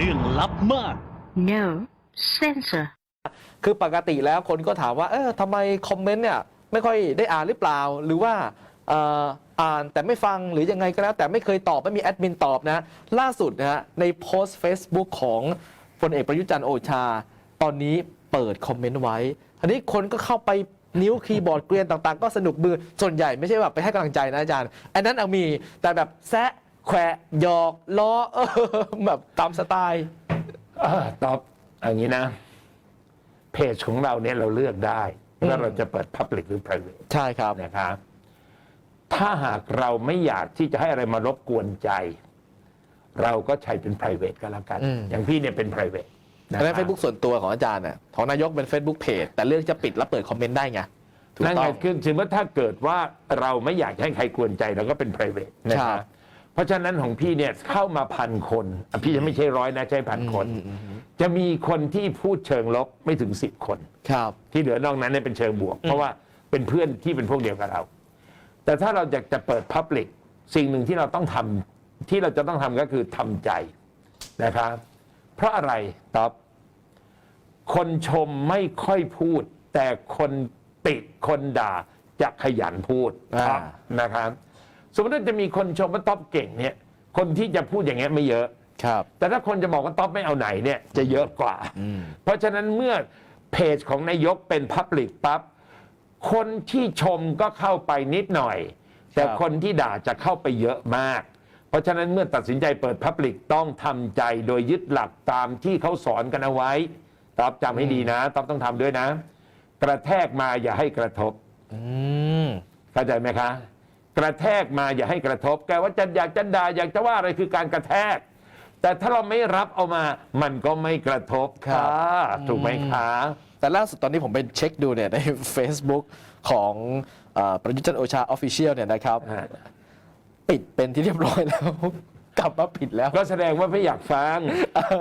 รื่องลับมาก No censor. คือปกติแล้วคนก็ถามว่า เออทำไมคอมเมนต์เนี่ย ไม่ค่อยได้อ่านหรือเปล่า หรือว่าเอ่ออ่านแต่ไม่ฟังหรือยังไงก็แล้ว แต่ไม่เคยตอบไม่มีแอดมินตอบนะ ล่าสุดนะฮะในโพสต์ Facebook ของพลเอกประยุทธ์จันทร์โอชา ตอนนี้เปิดคอมเมนต์ไว้อันนี้คนก็เข้าไปนิ้วคีย์บอร์ดเกรียนต่างๆ ก็สนุกมือส่วนใหญ่ไม่ใช่แบบไปให้กำลังใจนะอาจารย์ อันนั้นเอามีแต่แบบแซะ แขวะหยอกล้อเออแบบตามสไตล์เออตอบอย่างนี้นะ เพจของเราเนี่ยเราเลือกได้ว่าเราจะเปิด Public หรือ Private ใช่ครับ นะครับถ้าหากเราไม่อยากที่จะให้อะไรมารบกวนใจ เราก็ใช้เป็น private ก็แล้วกัน อืม อย่างพี่เนี่ยเป็น private นะอันนั้นคเฟรับซบุ๊กส่วนตัวของอาจารย์น่ะของนายกเป็น Facebook Page แต่เรื่องจะปิดแล้วเปิดคอมเมนต์ได้ไงถูกนั่นต้ไงอง คือถึงว่าถ้าเกิดว่าเราไม่อยากให้ใครกวนใจเราก็เป็น private นะคครัรับบ เพราะฉะนั้นของพี่เนี่ยเข้ามาพันคนอะพี่จะไม่ใช่ร้อยนะใช่พันคนอืมอืมอืมจะมีคนที่พูดเชิงลบไม่ถึงสิบคน ครับ ที่เหลือนอกนั้นเนี่ยเป็นเชิงบวก เพราะว่าเป็นเพื่อนที่เป็นพวกเดียวกับเรา แต่ถ้าเราอยากจะเปิด Public สิ่งหนึ่งที่เราต้องทำที่เราจะต้องทำก็คือทำใจนะครับ เพราะอะไรตอบ คนชมไม่ค่อยพูด แต่คนติคนด่าจะขยันพูดอ่าท็อปนะครับ สมมติว่าจะมีคนชมว่าท็อปเก่งเนี่ย คนที่จะพูดอย่างเงี้ยไม่เยอะ ครับ แต่ถ้าคนจะบอกว่าท็อปไม่เอาไหนเนี่ยจะเยอะกว่า อืม เพราะฉะนั้นเมื่อเพจของนายกเป็นพับลิกปั๊บคนที่ชมก็เข้าไปนิดหน่อย แต่คนที่ด่าจะเข้าไปเยอะมาก เพราะฉะนั้นเมื่อตัดสินใจเปิดพับลิกต้องทำใจโดยยึดหลักตามที่เขาสอนกันเอาไว้ตอบจำให้ดีนะตอบต้องทำด้วยนะ กระแทกมาอย่าให้กระทบอืม เข้าใจไหมคะ กระแทกมาอย่าให้กระทบ แกว่าจะอยากจะด่าอยากจะว่าอะไรคือการกระแทก แต่ถ้าเราไม่รับเอามา มันก็ไม่กระทบค่ะถูกไหมคะแต่ล่าสุดตอนนี้ผมไปเช็คดูเนี่ยใน Facebook ของเอ่อประยุทธ์จันทร์โอชาออฟฟิเชียลเนี่ยนะครับ ปิดเป็นที่เรียบร้อยแล้ว กลับมาปิดแล้ว ก็แสดงว่าไม่อยากฟัง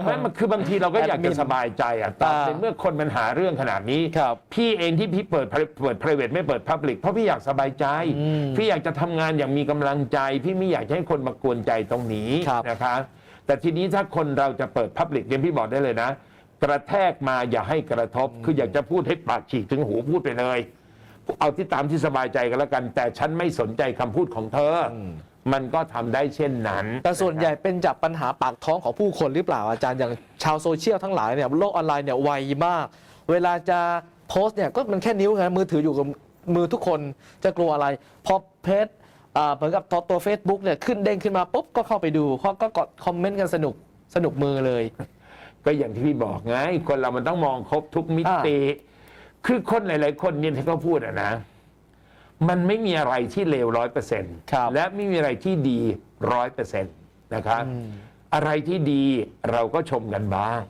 ไม่มันคือบางทีเราก็อยากจะสบายใจอะแต่อ่าในเมื่อคนมันหาเรื่องขนาดนี้ ครับพี่เองที่พี่เปิดเปิด private ไม่เปิด public เพราะพี่อยากสบายใจ อืมพี่อยากจะทำงานอย่างมีกำลังใจ พี่ไม่อยากจะให้คนมากวนใจตรงนี้ครับ นะคะ แต่ทีนี้ถ้าคนเราจะเปิด public เดี๋ยวพี่บอกได้เลยนะ กระแทกมาอย่าให้กระทบ คืออยากจะพูดให้ปากฉีกถึงหูพูดไปเลย เอาที่ตามที่สบายใจกันแล้วกัน แต่ฉันไม่สนใจคำพูดของเธออ มันก็ทำได้เช่นนั้นแต่ส่วนใหญ่เป็นจากปัญหาปากท้องของผู้คนหรือเปล่าอาจารย์อย่างชาวโซเชียลทั้งหลายเนี่ยโลกออนไลน์เนี่ยไวมาก เวลาจะโพสต์เนี่ยก็มันแค่นิ้วไงมือถืออยู่กับมือทุกคนจะกลัวอะไรพอเพจอ่าเหมือนกับตัวตัว Facebook เนี่ยขึ้นเด้งขึ้นมาปุ๊บก็เข้าไปดูเขาก็กดคอมเมนต์กันสนุกสนุกมือเลย ก็อย่างที่พี่บอกไง คนเรามันต้องมองครบทุกมิติ คือคนหลาย ๆ คนเนี่ยที่เขาพูดอะนะ มันไม่มีอะไรที่เลวร้อยเปอร์เซ็นต์ครับและไม่มีอะไรที่ดีร้อยเปอร์เซ็นต์นะครับอะไรที่ดีเราก็ชมกันบ้าง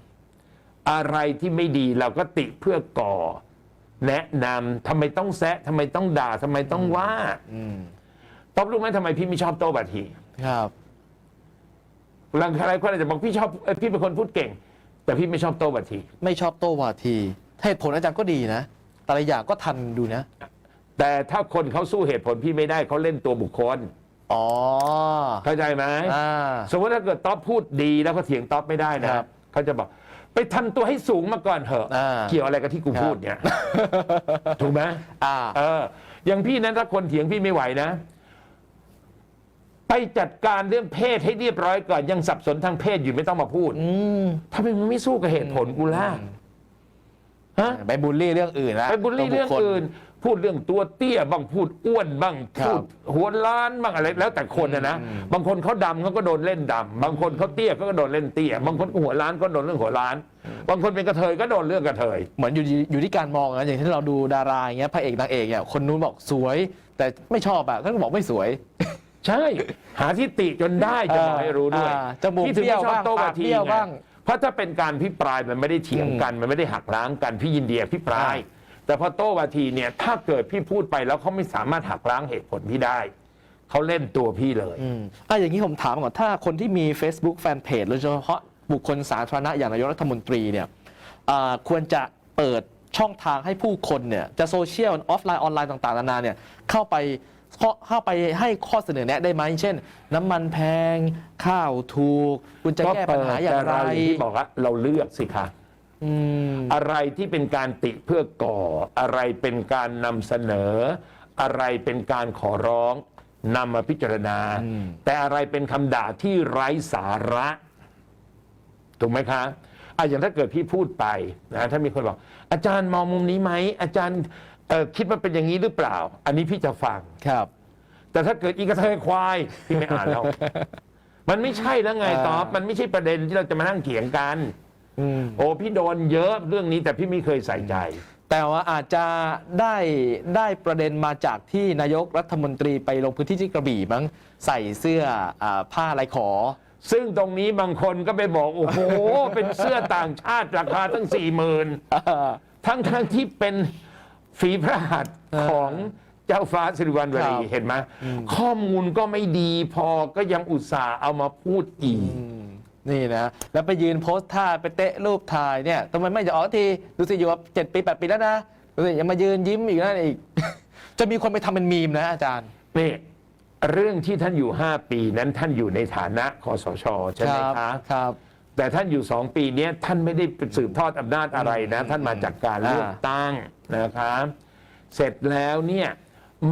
อะไรที่ไม่ดีเราก็ติเพื่อก่อ แนะนำทำไมต้องแซะทำไมต้องด่าทำไมต้องว่าอืมตอบรู้ไหมทำไมพี่ไม่ชอบโต้บัทีครับ หลังใครคนอาจจะบอกพี่ชอบเอ้ยพี่เป็นคนพูดเก่ง แต่พี่ไม่ชอบโต้บัที ไม่ชอบโต้วาทีเหตุผลอาจารย์ก็ดีนะ แต่ละอย่างก็ทันดูนะ แต่ถ้าคนเขาสู้เหตุผลพี่ไม่ได้เขาเล่นตัวบุคคล อ๋อ เข้าใจไหมอ่า สมมติถ้าเกิดต๊อปพูดดีแล้วก็เถียงต๊อปไม่ได้นะครับเขาจะบอก ไปทำตัวให้สูงมาก่อนเถอะ อ่า เกี่ยวอะไรกับที่กูครับพูดเนี่ย ถูกไหมอ่า เออ อย่างพี่นั้นถ้าคนเถียงพี่ไม่ไหวนะ ไปจัดการเรื่องเพศให้เรียบร้อยก่อน ยังสับสนทางเพศอยู่ไม่ต้องมาพูดอืมทำไมมันไม่สู้กับเหตุผลกูล่ะฮะ ไปบูลลี่เรื่องอื่นละไปบุลลี่เรื่องอื่น พูดเรื่องตัวเตี้ยบ้างพูดอ้วนบ้างครับพูดหัวล้านบ้างอะไรแล้วแต่คนนะนะบางคนเขาดำเขาก็โดนเล่นดำบางคนเขาเตี้ยเขาก็โดนเล่นเตี้ย บางคนหัวล้านก็โดนเรื่องหัวล้าน บางคนเป็นกระเทยก็โดนเรื่องกระเทย เหมือนอยู่ที่อยู่ที่การมองนะอย่างที่เราดูดาราอย่างเงี้ยพระเอกนางเอกเนี่ยคนนู้นบอกสวย แต่ไม่ชอบอะก็บอกไม่สวย ใช่ หาที่ติจนได้จะบอกให้รู้ด้วยอ่าจมูกพี่ถึงเบี้ยวไม่ชอบบ้างโต้ปากวาทีเบี้ยวไงบ้างเพราะถ้าเป็นการพิปรายมันไม่ได้เถียงกัน มันไม่ได้หักล้างกันพี่ยินดีอภิปราย แต่พอโต้วาทีเนี่ยถ้าเกิดพี่พูดไปแล้วเขาไม่สามารถหักล้างเหตุผลพี่ได้เขาเล่นตัวพี่เลยอืมอะอย่างนี้ผมถามก่อนถ้าคนที่มี Facebook Fanpage โดยเฉพาะบุคคลสาธารณะอย่างนายกรัฐมนตรีเนี่ยอ่าควรจะเปิดช่องทางให้ผู้คนเนี่ยจะโซเชียลออฟไลน์ออนไลน์ต่างๆนานาเนี่ยเข้าไปข้อเข้าไปให้ข้อเสนอแนะได้ไหมเช่น น้ำมันแพง ข้าวถูก คุณจะแก้ปัญหาอย่างไรก็เปิดแต่เที่บอกว่าเราเลือกสิคะ อืมอะไรที่เป็นการติเพื่อก่อ อะไรเป็นการนำเสนอ อะไรเป็นการขอร้องนำมาพิจารณาอืมแต่อะไรเป็นคำด่าที่ไร้สาระถูกไหมคะอะอย่างถ้าเกิดพี่พูดไปนะถ้ามีคนบอก อาจารย์มองมุมนี้ไหมอาจารย์เอ่อคิดว่าเป็นอย่างนี้หรือเปล่า อันนี้พี่จะฟังครับ แต่ถ้าเกิดอีกระเทยควายพี่ไม่อ่านแล้วมันไม่ใช่แล้วไงอ่าตอบ มันไม่ใช่ประเด็นที่เราจะมานั่งเถียงกันอืม โอ้พี่โดนเยอะเรื่องนี้แต่พี่ไม่เคยใส่ใจ แต่ว่าอาจจะได้ได้ประเด็นมาจากที่นายกรัฐมนตรีไปลงพื้นที่ที่กระบี่มั้งใส่เสื้ออาผ้าลายขอ ซึ่งตรงนี้บางคนก็ไปบอกโอ้โห เป็นเสื้อต่างชาติราคาตั้งสี่หมื่นทั้งทั้งที่เป็นฝีพระหัตถ์เออของเจ้าฟ้าสิริวัณวครัรีบเห็นไหมข้อมูลก็ไม่ดีพอก็ยังอุตส่าห์เอามาพูดอีกอืม นี่นะ แล้วไปยืนโพสท่าไปเตะรูปถ่ายเนี่ยทำไมไม่จะออกที ดูสิอยู่มาเจ็ดปีแปดปีแล้วนะดูสิยังมายืนยิ้มอีกนั่นอีก จะมีคนไปทำเป็นมีมนะอาจารย์นี่เรื่องที่ท่านอยู่ 5 ปีนั้นท่านอยู่ในฐานะคอสชใช่ไหมคคะรับครับ แต่ท่านอยู่สองปีเนี้ยท่านไม่ได้สืบทอดอำนาจอะไรนะ ท่านมาจากการอ่าเลือกตั้งนะคะ เสร็จแล้วเนี่ย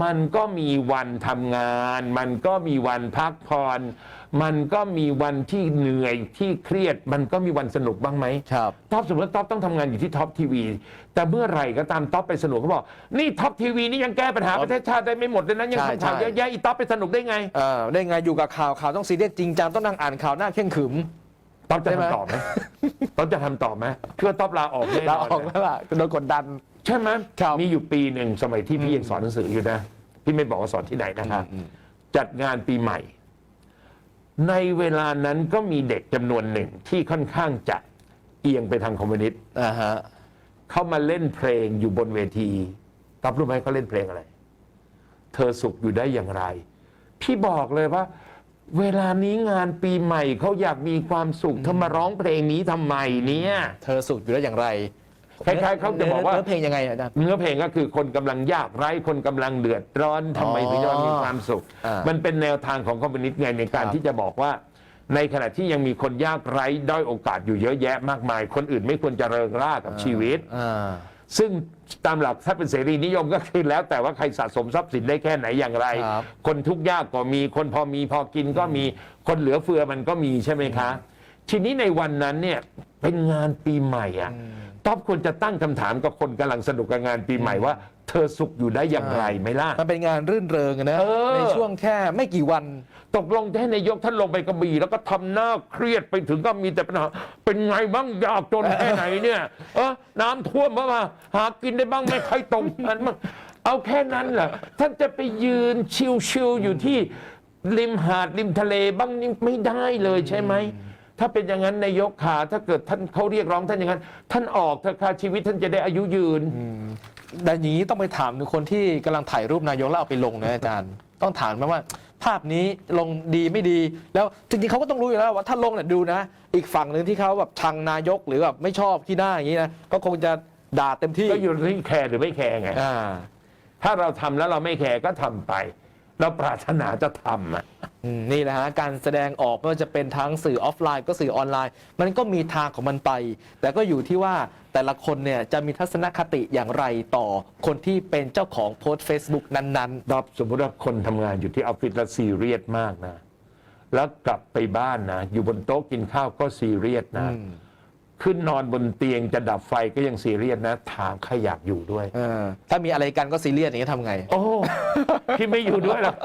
มันก็มีวันทำงาน มันก็มีวันพักผ่อนมันก็มีวันที่เหนื่อยที่เครียด มันก็มีวันสนุกบ้างไหมครับท็อปสมมติว่าท็อปต้องทำงานอยู่ที่ท็อปทีวีแต่เมื่อไหร่ก็ตามท็อปไปสนุกเขาบอกนี่ท็อปทีวีนี่ยังแก้ปัญหาประเทศชาติได้ไม่หมดเลยนะยังใช่ทำข่าวใช่ เยอะแยะอีท็อปไปสนุกได้ไงเออได้ไงอยู่กับข่าวข่าวต้องซีเรียสจริงจังต้องนั่งอ่านข่าวหน้าเข่งขรึม ท็อปจะใช่ไหม ทำต่อไหมท็อปจะทำต่อไหมเพื่อท็อปลาออกแน่นเราอนออกแล้วล่ะโดนกดดัน ใช่ไหมครับมีอยู่ปีหนึ่งสมัยที่พี่ยังสอนหนังสืออยู่นะ พี่ไม่บอกว่าสอนที่ไหนนะครับ จัดงานปีใหม่ ในเวลานั้นก็มีเด็กจำนวนหนึ่งที่ค่อนข้างจะเอียงไปทางคอมมิวนิสต์อ่าฮะเขามาเล่นเพลงอยู่บนเวทีตับรู้ไหมเขาเล่นเพลงอะไร เธอสุขอยู่ได้อย่างไร พี่บอกเลยว่า เวลานี้งานปีใหม่เขาอยากมีความสุขเธอมาร้องเพลงนี้ทำไมเนี่ย เธอสุขอยู่ได้อย่างไร คล้ายๆเขาจะบอกว่า เนื้อเพลงยังไงอาจารย์ เนื้อเพลงก็คือคนกำลังยากไร้คนกำลังเดือดร้อนทำไมถึงจะมีความสุข อ่ามัมันเป็นแนวทางของคอมมิวนิสต์ไงในการครับ ที่จะบอกว่า ในขณะที่ยังมีคนยากไร้ด้อยโอกาสอยู่เยอะแยะมากมาย คนอื่นไม่ควรจะเริงร่ากับชีวิต อ่า ซึ่งตามหลักถ้าเป็นเสรีนิยมก็คือแล้วแต่ว่าใครสะสมทรัพย์สินได้แค่ไหนอย่างไร ครับ คนทุกข์ยากก็มีคนพอมีพอกินก็มีคนเหลือเฟือมันก็มีใช่ไหมคะ ทีนี้ในวันนั้นเนี่ยเป็นงานปีใหม่อะ ท็อปควรจะตั้งคำถามกับคนกำลังสนุกกับงานปีใหม่ว่า เธอสุขอยู่ได้อย่างไรไหมล่ะ มันเป็นงานรื่นเริงอะนะเออ ในช่วงแค่ไม่กี่วัน ตกลงจะให้นายกท่านลงไปกระบี่แล้วก็ทำหน้าเครียดไปถึงก็มีแต่ปัญหา เป็นไงบ้างยากจนแค่ไหนเนี่ยเออน้ำท่วมบ้างมาหากินได้บ้างไหม่ใครตรงนั้นบ้างเอาแค่นั้นแหละท่านจะไปยืนชิวๆอยู่ที่ริมหาดริมทะเลบ้างนี่ไม่ได้เลยใช่ไหม ถ้าเป็นอย่างนั้นนายกขาถ้าเกิดท่านเขาเรียกร้องท่านอย่างนั้น ท่านออกเถอะค่ะชีวิตท่านจะได้อายุยืน แต่อย่างนี้ต้องไปถามถึงคนที่กำลังถ่ายรูปนายกแล้วเอาไปลงนะอาจารย์ ต้องถามไหมว่า ภาพนี้ลงดีไม่ดี แล้วจริงๆเขาก็ต้องรู้อยู่แล้วว่าถ้าลงเนี่ยดูนะ อีกฝั่งหนึ่งที่เขาแบบชังนายกหรือแบบไม่ชอบขี้หน้าอย่างนี้นะก็คงจะด่าเต็มที่ก็อยู่ที่แคร์หรือไม่แคร์ไง อ่า ถ้าเราทำแล้วเราไม่แคร์ก็ทำไป เราปรารถนาจะทำอะ อืมนี่แหละฮะการแสดงออกไม่ว่าจะเป็นทั้งสื่อออฟไลน์ก็สื่อออนไลน์ มันก็มีทางของมันไป แต่ก็อยู่ที่ว่าแต่ละคนเนี่ยจะมีทัศนคติอย่างไรต่อคนที่เป็นเจ้าของโพสต์ Facebook นั้นดอบสมมติว่าคนทำงานอยู่ที่ออฟฟิศแล้วซีเรียสมากนะ แล้วกลับไปบ้านนะ อยู่บนโต๊ะกินข้าวก็ซีเรียสๆนะ อืม ขึ้นนอนบนเตียงจะดับไฟก็ยังซีเรียสนะ ถามใครอยากอยู่ด้วย เออถ้ามีอะไรกันก็ซีเรียสอย่างนี้ทำไง โอ้พี่ไม่อยู่ด้วยหรอก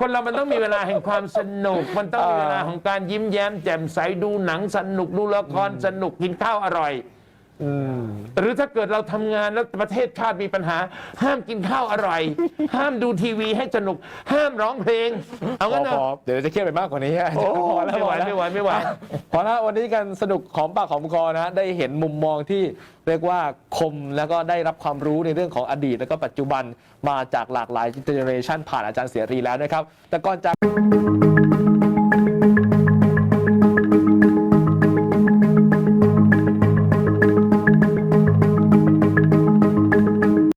คนเรามันต้องมีเวลาแห่งความสนุก มันต้องมีเวลาของการยิ้มแย้มแจ่มใสดูหนังสนุกดูละครสนุกกินข้าวอร่อยอืม หรือถ้าเกิดเราทำงานแล้วประเทศชาติมีปัญหา ห้ามกินข้าวอร่อย ห้ามดูทีวีให้สนุก ห้ามร้องเพลง เอาพงั้อนเถพออะเดี๋ยวจะเครียดไปมากกว่านี้โอ้พอแล้วไม่ไหวพอแล้วไม่ไหวไม่ไหว พอแล้ววันนี้กันสนุกของปากของคอนะ ได้เห็นมุมมองที่เรียกว่าคมแล้วก็ได้รับความรู้ในเรื่องของอดีต แล้วก็ปัจจุบันมาจากหลากหลายเจเนอเรชันผ่านอาจารย์เสรีแล้วนะครับ แต่ก่อนจาก